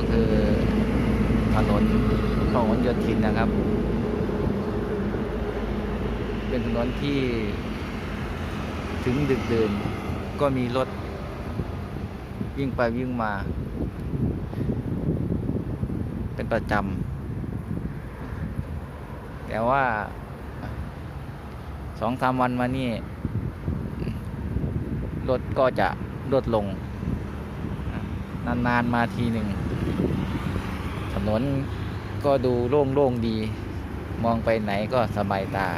ก็คือถนนพหลโยธินนะครับ เป็นถนนที่ถึงดึกดื่นก็มีรถวิ่งไปวิ่งมา เป็นประจำแต่ว่าสองสามวันมานี่รถก็จะลดลง นาน ๆ มาทีหนึ่ง ถนนก็ดูโล่งๆดี มองไปไหนก็สบายตา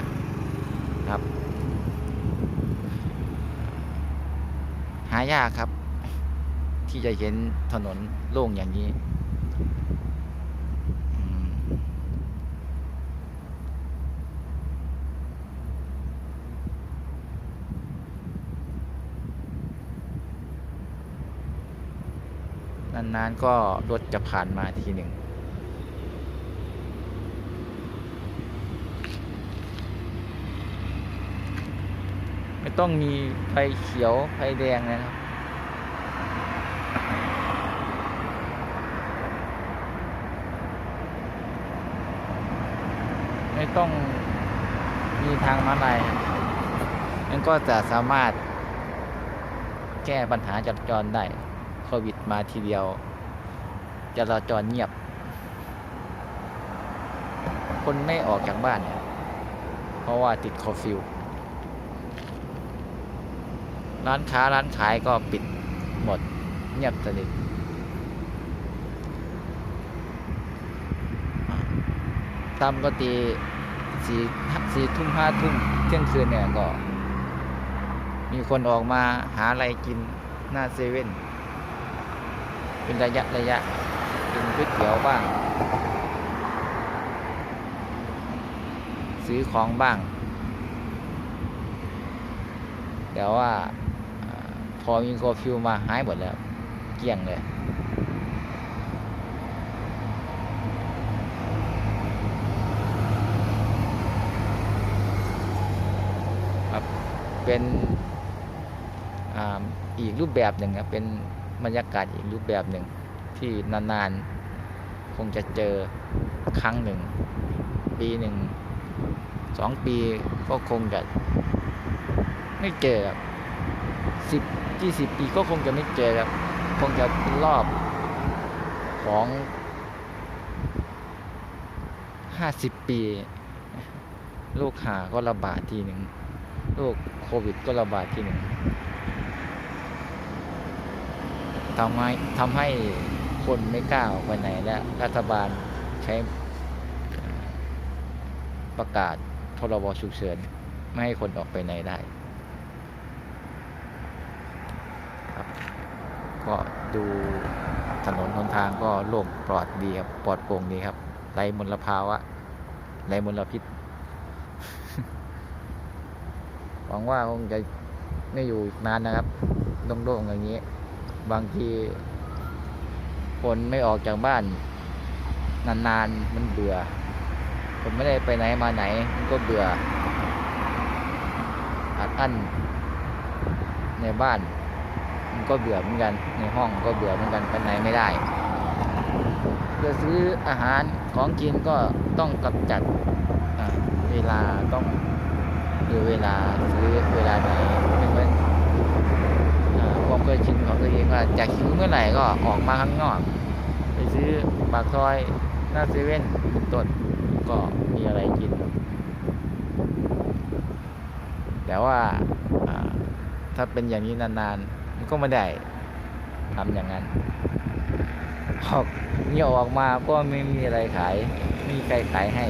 ครับ หายากครับ ที่จะเห็นถนนโล่งอย่างนี้ นานๆก็รถจะผ่านมาทีหนึ่งไม่ต้องมีไฟเขียวไฟแดงนะครับ ไม่ต้องมีทางม้าลายมันก็จะสามารถแก้ปัญหาจราจรได้ ควิดมาทีเดียวจราจรเงียบ คนไม่ออกจากบ้านเพราะว่าติดคอฟิว ร้านค้าร้านขายก็ปิดหมดเงียบสนิทตามปกติสี่สี่ทุ่มห้าทุ่มเที่ยงคืนเนี่ยก็ มีคนออกมาหาอะไรกินหน้าเซเว่น เป็นระยะระยะกินก๋วยเตี๋ยวบ้าง ซื้อของบ้าง แต่ว่าอ่าพอมีโคฟิวมาหายหมดแล้ว เกลี้ยงเลยเป็นออีกรูปแบบหนึ่งครับเป็น บรรยากาศอีกรูปแบบหนึ่งที่นานๆ คงจะเจอครั้งหนึ่ง ปีหนึ่งสองปีก็คงจะไม่เจอครับสิบยี่สิบปีก็คงจะไม่เจอครับ คงจะเป็นรอบของห้าสิบปีโรคหาก็ระบาดทีหนึ่งโรคโควิดก็ระบาดทีหนึ่ง ทำให้ทำให้คนไม่กล้าออกไปไหนและรัฐบาลใช้ประกาศพรบฉุกเฉินไม่ให้คนออกไปไหนได้ครับก็ดูถนนหนทางก็โล่งปลอดดีครับปลอดโปร่งดีครับไร้มลภาวะไร้มลพิษหวังว่าคงจะไม่อยู่นานนะครับโล่งๆอย่างนี้ บางที คนไม่ออกจากบ้าน นานๆมันเบื่อ ผมไม่ได้ไปไหนมาไหน มันก็เบื่ออัดอั้นในบ้าน มันก็เบื่อเหมือนกัน ในห้องก็เบื่อเหมือนกันไปไหนไม่ได้เพื่อซื้ออาหารของกินก็ต้องกำจัดเวลาต้องดูเวลาซื้อเวลาไหนไม่เหมือน เคยชินของตัวเองว่าอยากหิวเมื่อไหร่ก็ออกมาข้างนอก ไปซื้อปากซอยหน้าเซเว่นเป็นต้นก็มีอะไรกิน แต่ว่าถ้าเป็นอย่างนี้นานๆมันก็ไม่ได้ทำอย่างนั้นออกเนี่ยออกมาก็ไม่มีอะไรขายไม่มีใครขายให้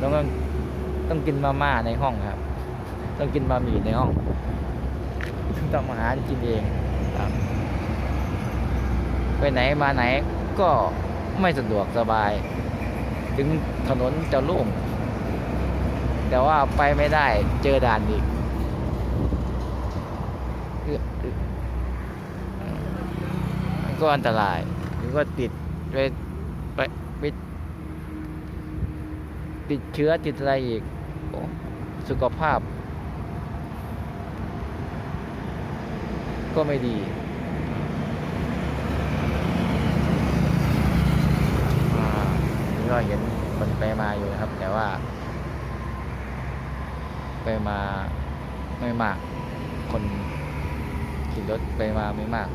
ต้องต้องกินมาม่าในห้องครับ ต้องกินบะหมี่ในห้อง ต้องมาหากินเองครับไปไหนมาไหนก็ไม่สะดวกสบาย ถึงถนนจะโล่งแต่ว่าไปไม่ได้เจอด่านอีกกมันก็อันตรายหรือว่าติดไปไปไปติดเชื้อติดอะไรอีก สุขภาพ ก็ไม่ดีนี่ก็เห็นคนไปมาอยู่นะครับ แต่ว่า ไปมาไม่มาก คนขี่รถไปมาไม่มาก